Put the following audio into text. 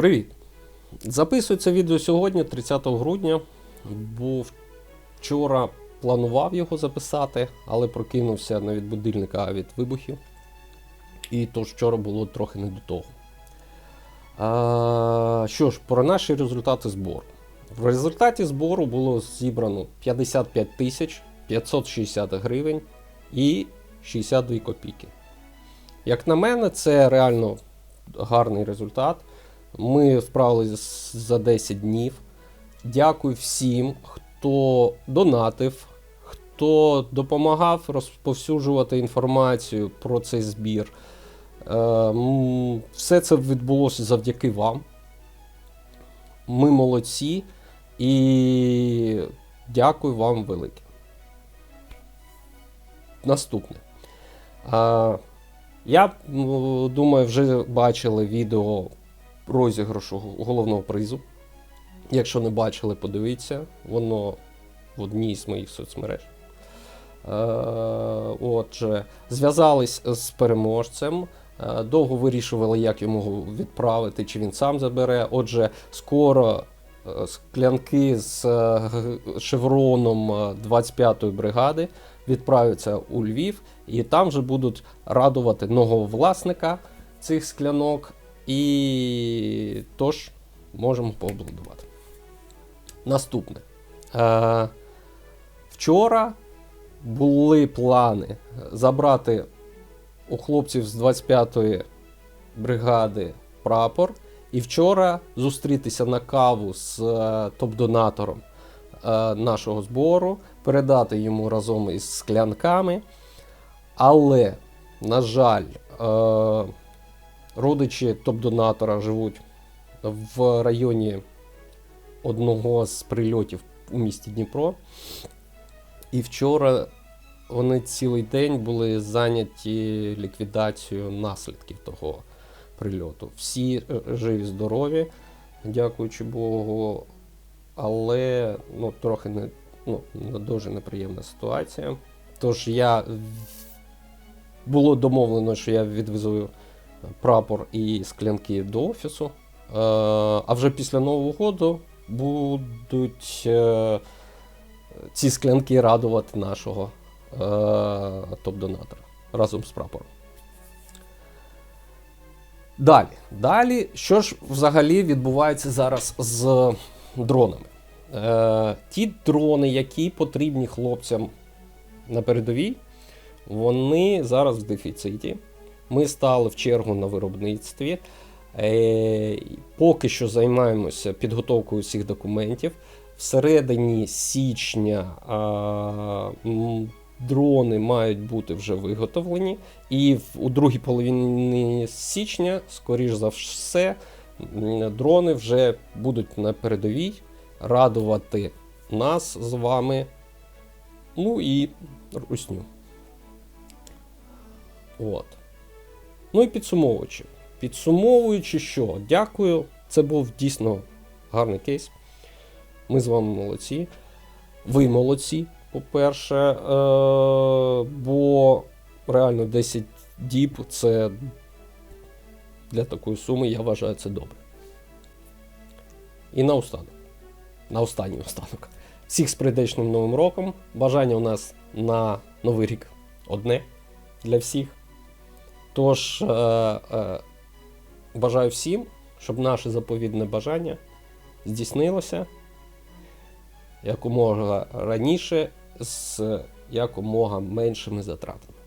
Привіт! Записую це відео сьогодні, 30 грудня, бо вчора планував його записати, але прокинувся не від будильника, а від вибухів. І тож вчора було трохи не до того. А, що ж, про наші результати збору. В результаті збору було зібрано 55 тисяч 560 гривень і 62 копійки. Як на мене, це реально гарний результат. Ми справилися за 10 днів. Дякую всім, хто донатив, хто допомагав розповсюджувати інформацію про цей збір. Е, Все це відбулося завдяки вам. Ми молодці і дякую вам велике. Наступне. Я думаю, вже бачили відео розіграшу головного призу. Якщо не бачили, подивіться, воно в одній з моїх соцмереж. Е, Отже, зв'язались з переможцем. е, Довго вирішували, як йому відправити, чи він сам забере. Отже, скоро е, склянки з е, шевроном е, 25-ї бригади відправляться у Львів, і там вже будуть радувати нового власника цих склянок. І тож можемо поаплодувати. Наступне. Е, вчора були плани забрати у хлопців з 25-ї бригади прапор. І вчора зустрітися на каву з е, топ-донатором е, нашого збору, передати йому разом із склянками. Але, на жаль, е, родичі топ-донатора живуть в районі одного з прильотів у місті Дніпро. І вчора вони цілий день були зайняті ліквідацією наслідків того прильоту. Всі е, живі, здорові, дякуючи Богу. Але ну, трохи не, ну, дуже неприємна ситуація. Тож я було домовлено, що я відвезу прапор і склянки до офісу. Е, а вже після Нового року будуть е, ці склянки радувати нашого е, топ-донатора разом з прапором. Далі. Далі, що ж взагалі відбувається зараз з дронами? Е, ті дрони, які потрібні хлопцям на передовій, вони зараз в дефіциті. Ми стали в чергу на виробництві. Е, поки що займаємося підготовкою всіх документів. Всередині січня дрони мають бути вже виготовлені, і у другій половині січня, скоріш за все, дрони вже будуть на передовій радувати нас з вами. Ну і русню. От. Ну і підсумовуючи. Підсумовуючи, що дякую. Це був дійсно гарний кейс. Ми з вами молодці. Ви молодці, по-перше, е- бо реально 10 діб це для такої суми, я вважаю, це добре. І наостанок. На останній останок. Всіх з прийдешним новим роком. Бажання у нас на новий рік одне для всіх. Тож, е- е- бажаю всім, щоб наше заповідне бажання здійснилося якомога раніше з якомога меншими затратами.